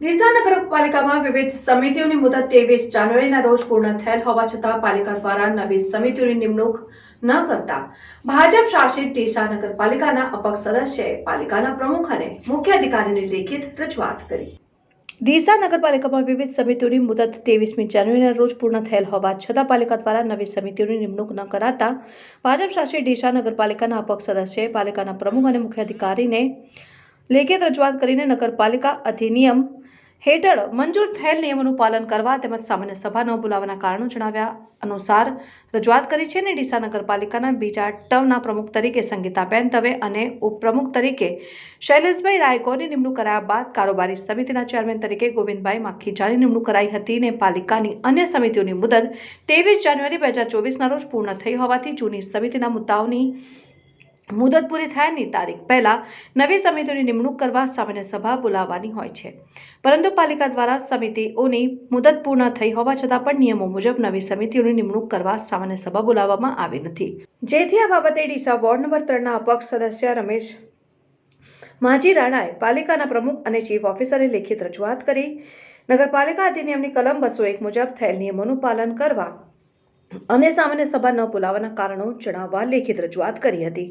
ડીસા નગરપાલિકામાં વિવિધ સમિતિઓની મુદત ત્રેવીસ જાન્યુઆરીના રોજ પૂર્ણ થયેલ હોવા છતાં પાલિકા દ્વારા નવી સમિતિઓની નિમણૂક ન કરતા ભાજપ શાસિત ડીસા નગરપાલિકાના અપક્ષ સદસ્યએ પાલિકાના પ્રમુખ અને મુખ્ય અધિકારીને લેખિત રજૂઆત કરી. ડીસા નગરપાલિકામાં વિવિધ સમિતિઓની મુદત ત્રેવીસમી જાન્યુઆરીના રોજ પૂર્ણ થયેલ હોવા છતાં પાલિકા દ્વારા નવી સમિતિઓની નિમણૂક ન કરાતા ભાજપ શાસિત ડીસા નગરપાલિકાના અપક્ષ સદસ્યએ પાલિકાના પ્રમુખ અને મુખ્ય અધિકારીને લેખિત રજૂઆત કરીને નગરપાલિકા અધિનિયમ હેઠળ મંજૂર થયેલ નિયમોનું પાલન કરવા તેમજ સામાન્ય સભા ન બોલાવવાના કારણો જણાવ્યા અનુસાર રજૂઆત કરી છે અને ડીસા નગરપાલિકાના બીજા ટર્મના પ્રમુખ તરીકે સંગીતાબેન દવે અને ઉપપ્રમુખ તરીકે શૈલેષભાઈ રાયકોની નિમણૂક કરાયા બાદ કારોબારી સમિતિના ચેરમેન તરીકે ગોવિંદભાઈ માખીજાની નિમણૂક કરાઈ હતી અને પાલિકાની અન્ય સમિતિઓની મુદત ત્રેવીસ જાન્યુઆરી બે હજાર ચોવીસના રોજ પૂર્ણ થઈ હોવાથી જૂની સમિતિના મુદ્દાઓની મુદત પૂરી થયાની તારીખ પહેલા નવી સમિતિઓની નિમણૂક કરવા સામાન્ય સભા બોલાવવાની હોય છે. પરંતુ પાલિકા દ્વારા સમિતિઓની મુદત પૂર્ણ થઈ હોવા છતાં પણ નિયમો મુજબ નવી સમિતિઓની નિમણૂક કરવા સામાન્ય સભા બોલાવવામાં આવી નથી. જેથી આ બાબતે ડીસા વોર્ડ નંબર ત્રણના અપક્ષ સદસ્ય રમેશ માજી રાણાએ પાલિકાના પ્રમુખ અને ચીફ ઓફિસરે લેખિત રજૂઆત કરી. નગરપાલિકા અધિનિયમની કલમ બસો એક મુજબ થયેલ નિયમોનું પાલન કરવા અને સામાન્ય સભા ન બોલાવવાના કારણો જણાવવા લેખિત રજૂઆત કરી હતી.